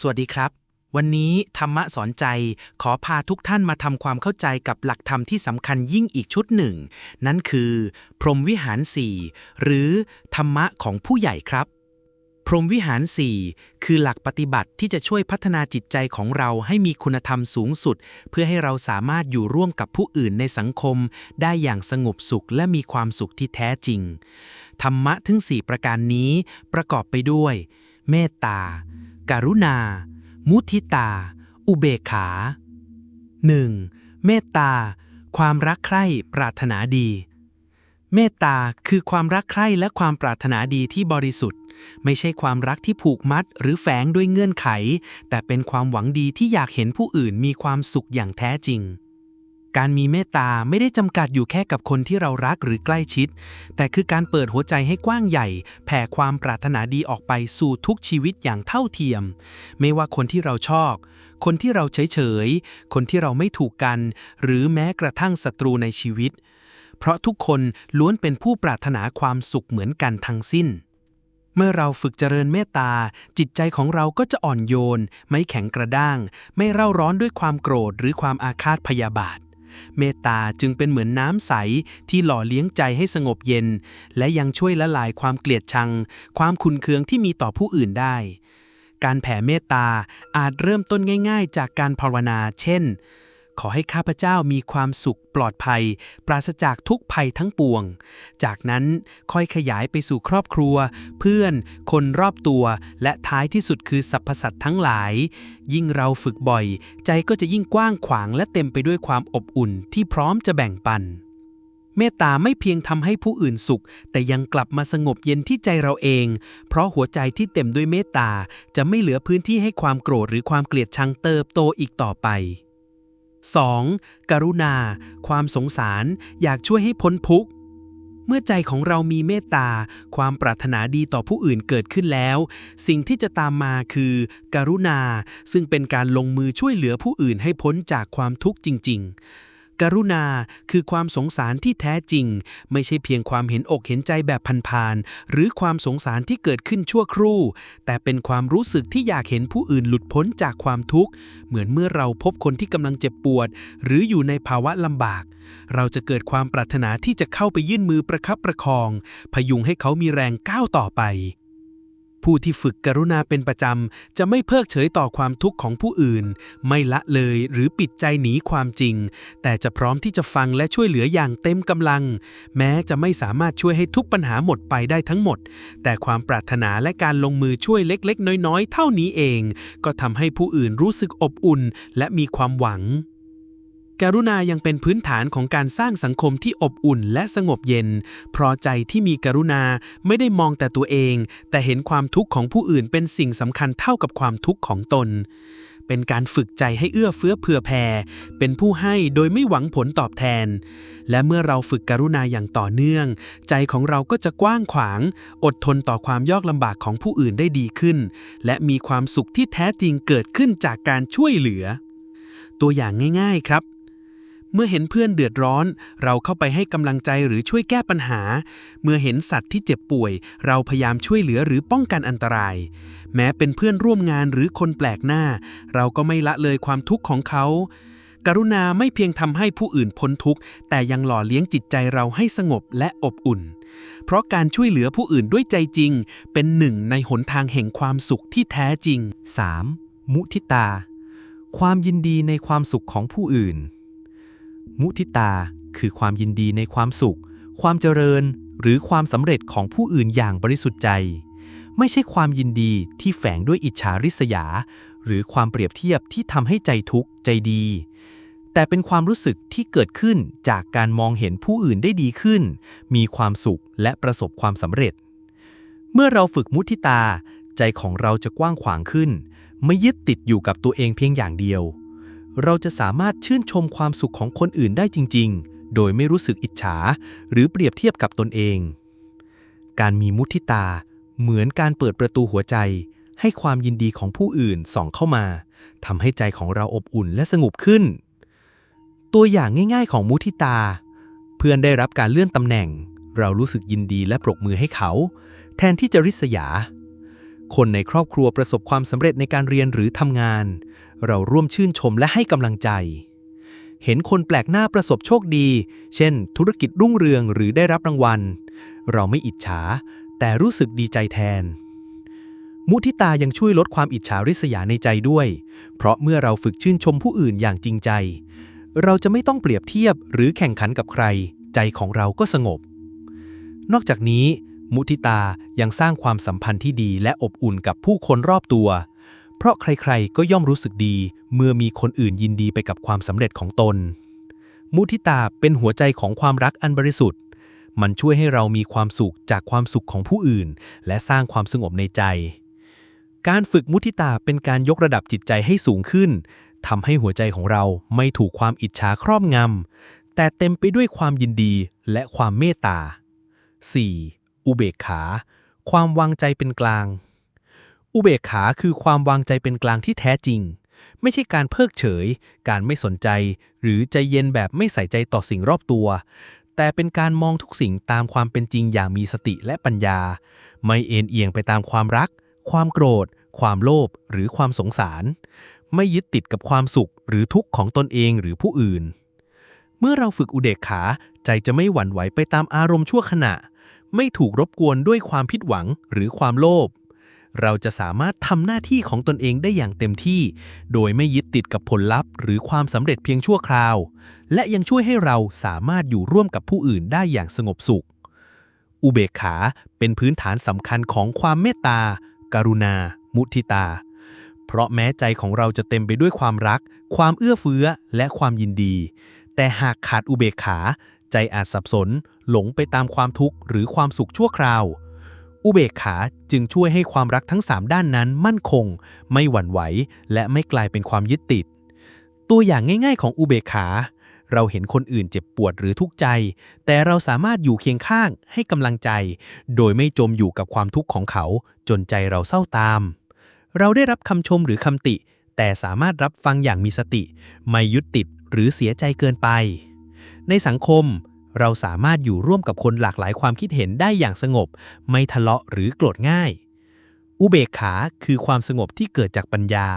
สวัสดีครับ วันนี้ธรรมะสอนใจขอพาทุกท่านมาทำความเข้าใจกับหลักธรรมที่สำคัญยิ่งอีกชุดหนึ่ง นั่นคือ พรหมวิหารสี่หรือธรรมะของผู้ใหญ่ครับ พรหมวิหารสี่คือหลักปฏิบัติที่จะช่วยพัฒนาจิตใจของเราให้มีคุณธรรมสูงสุด เพื่อให้เราสามารถอยู่ร่วมกับผู้อื่นในสังคม ได้อย่างสงบสุขและมีความสุขที่แท้จริง ธรรมะทั้งสี่ประการนี้ประกอบไปด้วย เมตตา การุณา มุทิตา อุเบกขา 1. เมตตา ความรักใคร่ปรารถนาดี เมตตาคือความรักใคร่และความปรารถนาดีที่บริสุทธิ์ ไม่ใช่ความรักที่ผูกมัดหรือแฝงด้วยเงื่อนไข แต่เป็นความหวังดีที่อยากเห็นผู้อื่นมีความสุขอย่างแท้จริง การมีเมตตาไม่ได้จำกัดอยู่แค่กับคนที่เรารักหรือใกล้ชิด แต่คือการเปิดหัวใจให้กว้างใหญ่ แผ่ความปรารถนาดีออกไปสู่ทุกชีวิตอย่างเท่าเทียม ไม่ว่าคนที่เราชอบ คนที่เราเฉยเฉยๆ คนที่เราไม่ถูกกัน หรือแม้กระทั่งศัตรูในชีวิต เพราะทุกคนล้วนเป็นผู้ปรารถนาความสุขเหมือนกันทั้งสิ้นเมื่อเราฝึกเจริญเมตตา จิตใจของเราก็จะอ่อนโยน ไม่แข็งกระด้าง ไม่เร่าร้อนด้วยความโกรธหรือความอาฆาตพยาบาท เมตตาจึงเป็นเหมือนน้ำใสที่หล่อเลี้ยงใจให้สงบเย็น และยังช่วยละลายความเกลียดชัง ความขุนเคืองที่มีต่อผู้อื่นได้ การแผ่เมตตาอาจเริ่มต้นง่าย ๆ จากการภาวนา เช่น ขอให้ข้าพเจ้ามีความสุขปลอดภัย ปราศจากทุกภัยทั้งปวง จากนั้นค่อยขยายไปสู่ครอบครัว เพื่อน คนรอบตัว และท้ายที่สุดคือสรรพสัตว์ทั้งหลาย ยิ่งเราฝึกบ่อย ใจก็จะยิ่งกว้างขวางและเต็มไปด้วยความอบอุ่นที่พร้อมจะแบ่งปันเมตตาไม่เพียงทำให้ผู้อื่นสุข แต่ยังกลับมาสงบเย็นที่ใจเราเอง เพราะหัวใจที่เต็มด้วยเมตตาจะไม่เหลือพื้นที่ให้ความโกรธหรือความเกลียดชังเติบโตอีกต่อไป 2. กรุณา ความสงสาร อยากช่วยให้พ้นทุกข์ เมื่อใจของเรามีเมตตา ความปรารถนาดีต่อผู้อื่นเกิดขึ้นแล้ว สิ่งที่จะตามมาคือ กรุณา ซึ่งเป็นการลงมือช่วยเหลือผู้อื่นให้พ้นจากความทุกข์จริง ๆ กรุณาคือความสงสารที่แท้จริง ไม่ใช่เพียงความเห็นอกเห็นใจแบบพันๆหรือความสงสารที่เกิดขึ้นชั่วครู่ แต่เป็นความรู้สึกที่อยากเห็นผู้อื่นหลุดพ้นจากความทุกข์ เหมือนเมื่อเราพบคนที่กำลังเจ็บปวด หรืออยู่ในภาวะลำบาก เราจะเกิดความปรารถนาที่จะเข้าไปยื่นมือประคับประคอง พยุงให้เขามีแรงก้าวต่อไป ผู้ที่ฝึกกรุณาเป็นประจำ จะไม่เพิกเฉยต่อความทุกข์ของผู้อื่น ไม่ละเลยหรือปิดใจหนีความจริง แต่จะพร้อมที่จะฟังและช่วยเหลืออย่างเต็มกำลัง แม้จะไม่สามารถช่วยให้ทุกปัญหาหมดไปได้ทั้งหมด แต่ความปรารถนาและการลงมือช่วยเล็ก ๆ น้อย ๆ เท่านี้เอง ก็ทำให้ผู้อื่นรู้สึกอบอุ่น และมีความหวัง การุณายังเป็นพื้นฐานของการสร้างสังคมที่อบอุ่นและสงบเย็น เพราะใจที่มีกรุณาไม่ได้มองแต่ตัวเอง แต่เห็นความทุกข์ของผู้อื่นเป็นสิ่งสำคัญเท่ากับความทุกข์ของตน เป็นการฝึกใจให้เอื้อเฟื้อเผื่อแผ่ เป็นผู้ให้โดยไม่หวังผลตอบแทน และเมื่อเราฝึกกรุณาอย่างต่อเนื่อง ใจของเราก็จะกว้างขวาง อดทนต่อความยากลำบากของผู้อื่นได้ดีขึ้น และมีความสุขที่แท้จริงเกิดขึ้นจากการช่วยเหลือ ตัวอย่างง่าย ๆ ครับ เมื่อเห็นเพื่อนเดือดร้อน เราเข้าไปให้กำลังใจหรือช่วยแก้ปัญหา เมื่อเห็นสัตว์ที่เจ็บป่วย เราพยายามช่วยเหลือหรือป้องกันอันตราย แม้เป็นเพื่อนร่วมงานหรือคนแปลกหน้า เราก็ไม่ละเลยความทุกข์ของเขา กรุณาไม่เพียงทำให้ผู้อื่นพ้นทุกข์ แต่ยังหล่อเลี้ยงจิตใจเราให้สงบและอบอุ่น เพราะการช่วยเหลือผู้อื่นด้วยใจจริง เป็นหนึ่งในหนทางแห่งความสุขที่แท้จริง 3. มุทิตา ความยินดีในความสุขของผู้อื่น มุทิตา คือความยินดีในความสุข ความเจริญ หรือความสำเร็จของผู้อื่นอย่างบริสุทธิ์ใจ ไม่ใช่ความยินดีที่แฝงด้วยอิจฉาริษยา หรือความเปรียบเทียบที่ทำให้ใจทุกข์ใจดี แต่เป็นความรู้สึกที่เกิดขึ้นจากการมองเห็นผู้อื่นได้ดีขึ้น มีความสุขและประสบความสำเร็จ เมื่อเราฝึกมุทิตา ใจของเราจะกว้างขวางขึ้น ไม่ยึดติดอยู่กับตัวเองเพียงอย่างเดียว เราจะสามารถชื่นชมความสุขของคนอื่นได้จริง ๆ โดยไม่รู้สึกอิจฉา หรือเปรียบเทียบกับตนเอง การมีมุทิตา เหมือนการเปิดประตูหัวใจ ให้ความยินดีของผู้อื่นส่องเข้ามาทำให้ใจของเราอบอุ่นและสงบขึ้น ตัวอย่างง่าย ๆ ของมุทิตา เพื่อนได้รับการเลื่อนตำแหน่ง เรารู้สึกยินดีและปรบมือให้เขา แทนที่จะริษยา คนในครอบครัวประสบความสำเร็จในการเรียนหรือทำงาน เราร่วมชื่นชมและให้กำลังใจ เห็นคนแปลกหน้าประสบโชคดี เช่น ธุรกิจรุ่งเรืองหรือได้รับรางวัล เราไม่อิจฉา แต่รู้สึกดีใจแทน มุทิตายังช่วยลดความอิจฉาริษยาในใจด้วย เพราะเมื่อเราฝึกชื่นชมผู้อื่นอย่างจริงใจ เราจะไม่ต้องเปรียบเทียบหรือแข่งขันกับใคร ใจของเราก็สงบ นอกจากนี้ มุทิตายังสร้างความสัมพันธ์ที่ดีและอบอุ่นกับผู้คนรอบตัว เพราะใครๆ ก็ย่อมรู้สึกดี เมื่อมีคนอื่นยินดีไปกับความสำเร็จของตน มุทิตาเป็นหัวใจของความรักอันบริสุทธิ์ มันช่วยให้เรามีความสุขจากความสุขของผู้อื่น และสร้างความสงบในใจ การฝึกมุทิตาเป็นการยกระดับจิตใจให้สูงขึ้นทำให้หัวใจของเราไม่ถูกความอิจฉาครอบงำแต่เต็มไปด้วยความยินดีและความเมตตา 4. อุเบกขา ความวางใจเป็นกลาง อุเบกขาคือความวางใจเป็นกลางที่แท้จริง ไม่ใช่การเพิกเฉย การไม่สนใจ หรือใจเย็นแบบไม่ใส่ใจต่อสิ่งรอบตัว แต่เป็นการมองทุกสิ่งตามความเป็นจริงอย่างมีสติและปัญญา ไม่เอ็นเอียงไปตามความรัก ความโกรธ ความโลภหรือความสงสาร ไม่ยึดติดกับความสุขหรือทุกข์ของตนเองหรือผู้อื่นเมื่อเราฝึกอุเดกขา ใจจะไม่หวั่นไหวไปตามอารมณ์ชั่วขณะ ไม่ถูกรบกวนด้วยความผิดหวังหรือความโลภ เราจะสามารถทำหน้าที่ของตนเองได้อย่างเต็มที่ โดยไม่ยึดติดกับผลลัพธ์ หรือความสำเร็จเพียงชั่วคราว และยังช่วยให้เราสามารถอยู่ร่วมกับผู้อื่นได้อย่างสงบสุข อุเบกขาเป็นพื้นฐานสำคัญของความเมตตากรุณา มุทิตา เพราะแม้ใจของเราจะเต็มไปด้วยความรัก ความเอื้อเฟื้อและความยินดี แต่หากขาดอุเบกขา ใจอาจสับสน หลงไปตามความทุกข์หรือความสุขชั่วคราว อุเบกขาจึงช่วยให้ความรักทั้ง 3 ด้านนั้นมั่นคง ไม่หวั่นไหว และไม่กลายเป็นความยึดติด ตัวอย่างง่ายๆ ของอุเบกขา เราเห็นคนอื่นเจ็บปวดหรือทุกข์ใจ แต่เราสามารถอยู่เคียงข้างให้กำลังใจ โดยไม่จมอยู่กับความทุกข์ของเขา จนใจเราเศร้าตาม เราได้รับคำชมหรือคำติ แต่สามารถรับฟังอย่างมีสติ ไม่ยึดติดหรือเสียใจเกินไป ในสังคม เราสามารถอยู่ร่วมกับคนหลากหลายความคิดเห็นได้อย่างสงบ ไม่ทะเลาะหรือโกรธง่าย อุเบกขาคือความสงบที่เกิดจากปัญญา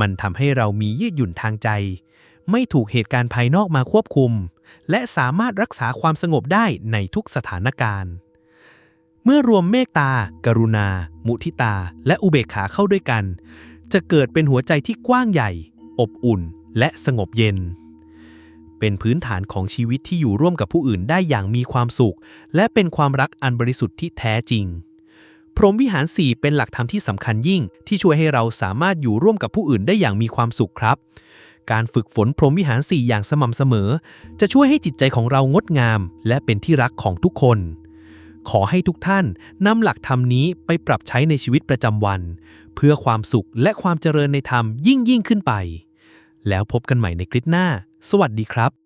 มันทำให้เรามียืดหยุ่นทางใจ ไม่ถูกเหตุการณ์ภายนอกมาควบคุม และสามารถรักษาความสงบได้ในทุกสถานการณ์เมื่อรวมเมตตา กรุณา มุทิตา และอุเบกขาเข้าด้วยกัน จะเกิดเป็นหัวใจที่กว้างใหญ่ อบอุ่น และสงบเย็น เป็นพื้นฐานของชีวิตที่อยู่ร่วมกับผู้อื่นได้อย่างมีความสุข และเป็นความรักอันบริสุทธิ์ที่แท้จริง พรหมวิหาร 4 เป็นหลักธรรมที่สำคัญยิ่ง ที่ช่วยให้เราสามารถอยู่ร่วมกับผู้อื่นได้อย่างมีความสุขครับ การฝึกฝนพรหมวิหาร 4 อย่างสม่ำเสมอ จะช่วยให้จิตใจของเรางดงาม และเป็นที่รักของทุกคนขอให้ทุกท่านนำหลักธรรมนี้ไปปรับใช้ในชีวิตประจำวัน เพื่อความสุขและความเจริญในธรรมยิ่งยิ่งขึ้นไป แล้วพบกันใหม่ในคลิปหน้า สวัสดีครับ